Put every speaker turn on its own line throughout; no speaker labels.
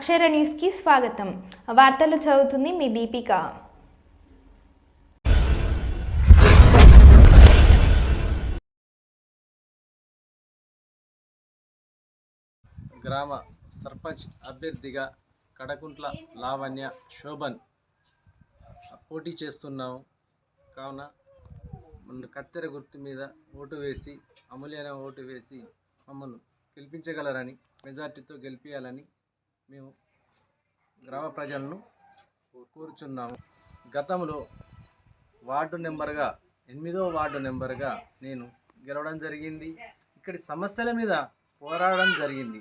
అక్షర న్యూస్కి స్వాగతం. వార్తలు చదువుతుంది మీ దీపిక.
గ్రామ సర్పంచ్ అభ్యర్థిగా కడకుంట్ల లావణ్య శోభన్ పోటీ చేస్తున్నాము కావున మన కత్తెర గుర్తు మీద ఓటు వేసి అమూల్యమైన ఓటు వేసి మమ్మల్ని గెలిపించగలరని మెజార్టీతో గెలిపించాలని మేము గ్రామ ప్రజలను కోరుచున్నాము. గతంలో వార్డు నెంబర్గా ఎనిమిదో వార్డు నెంబర్గా నేను గెలవడం జరిగింది. ఇక్కడి సమస్యల మీద పోరాడడం జరిగింది.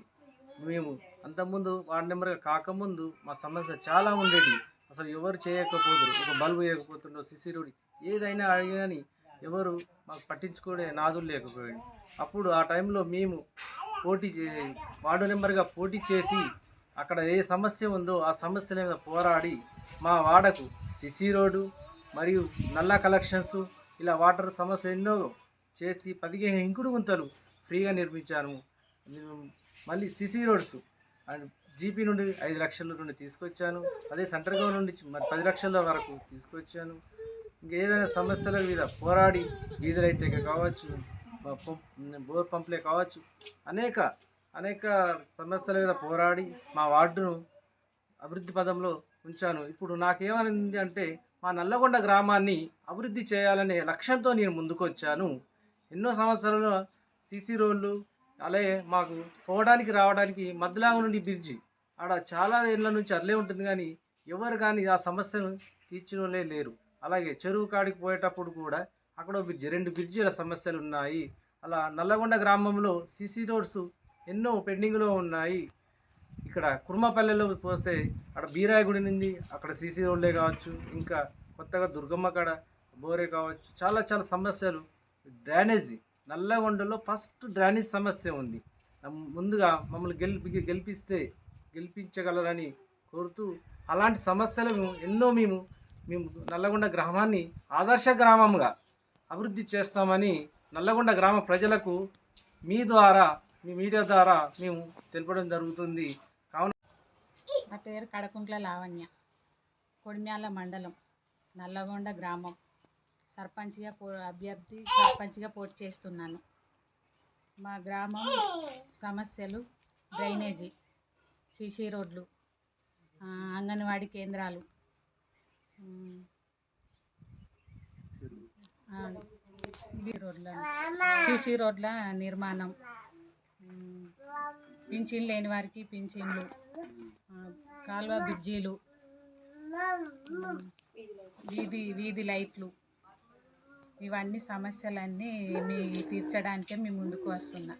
మేము అంతకుముందు వార్డు నెంబర్గా కాకముందు మా సమస్య చాలా ఉండేది. అసలు ఎవరు చేయకపోదురు ఒక బల్బు వేయకపోతుండో సిసి రోడ్ ఏదైనా అడిగాని ఎవరు మాకు పట్టించుకునే నాదులు లేకపోయాడు అప్పుడు ఆ టైంలో మేము పోటీ చే వార్డు నెంబర్గా పోటీ చేసి అక్కడ ఏ సమస్య ఉందో ఆ సమస్యల మీద పోరాడి మా వాడకు సిసి రోడ్డు మరియు నల్ల కలెక్షన్స్ ఇలా వాటర్ సమస్య ఎన్నో చేసి పదిహేను ఇంకుడు గుంతలు ఫ్రీగా నిర్మించాను. మళ్ళీ సిసి రోడ్స్ అండ్ జీపీ నుండి ఐదు లక్షల నుండి తీసుకొచ్చాను. అదే సెంట్రల్ గవర్నమెంట్ నుంచి మరి పది లక్షల వరకు తీసుకొచ్చాను. ఇంకేదైనా సమస్యల మీద పోరాడి వీధులైతే కావచ్చు పంప్- బోర్ పంపులే కావచ్చు అనేక అనేక సమస్యల మీద పోరాడి మా వార్డును అభివృద్ధి పదంలో ఉంచాను. ఇప్పుడు నాకేమనింది అంటే మా నల్లగొండ గ్రామాన్ని అభివృద్ధి చేయాలనే లక్ష్యంతో నేను ముందుకు వచ్చాను ఎన్నో సంవత్సరాలు సీసీ రోడ్లు అలాగే మాకు పోవడానికి రావడానికి మధ్యలాగా నుండి బ్రిడ్జి. ఆడ చాలా ఏళ్ళ నుంచి అట్లే ఉంటుంది కానీ ఎవరు కానీ ఆ సమస్యను తీర్చడంలే లేరు. అలాగే చెరువు కాడికి పోయేటప్పుడు కూడా అక్కడ ఒక బ్రిడ్జి రెండు బ్రిడ్జిల సమస్యలు ఉన్నాయి. అలా నల్లగొండ గ్రామంలో సీసీ రోడ్స్ ఎన్నో పెండింగ్లో ఉన్నాయి. ఇక్కడ కుర్మపల్లెలో పోస్తే అక్కడ బీరాయి గుడి నుండి అక్కడ సీసీ రోడ్లే కావచ్చు ఇంకా కొత్తగా దుర్గమ్మ కాడ బోరే కావచ్చు చాలా చాలా సమస్యలు. డ్రైనేజీ నల్లగొండలో ఫస్ట్ డ్రైనేజ్ సమస్య ఉంది. ముందుగా మమ్మల్ని గెలిపి గెలిపిస్తే గెలిపించగలరని కోరుతూ అలాంటి సమస్యలను ఎన్నో మేము మేము నల్లగొండ గ్రామాన్ని ఆదర్శ గ్రామంగా అభివృద్ధి చేస్తామని నల్లగొండ గ్రామ ప్రజలకు మీ ద్వారా మీ మీడియా ద్వారా మేము తెలపడం జరుగుతుంది. కావున
నా పేరు కడకుంట్ల లావణ్య. కొడిమ్యాల మండలం నల్లగొండ గ్రామం. సర్పంచ్గా పో అభ్యర్థి సర్పంచ్గా పోటీ చేస్తున్నాను. మా గ్రామం సమస్యలు డ్రైనేజీ సీసీ రోడ్లు అంగన్వాడీ కేంద్రాలు. ఉమ్, రోడ్ల సీసీ రోడ్ల నిర్మాణం. పింఛన్ లేని వారికి పింఛన్లు కాలువ బ్రిడ్జీలు వీధి వీధి లైట్లు ఇవన్నీ సమస్యలన్నీ మీ తీర్చడానికే మీ ముందుకు వస్తున్నా.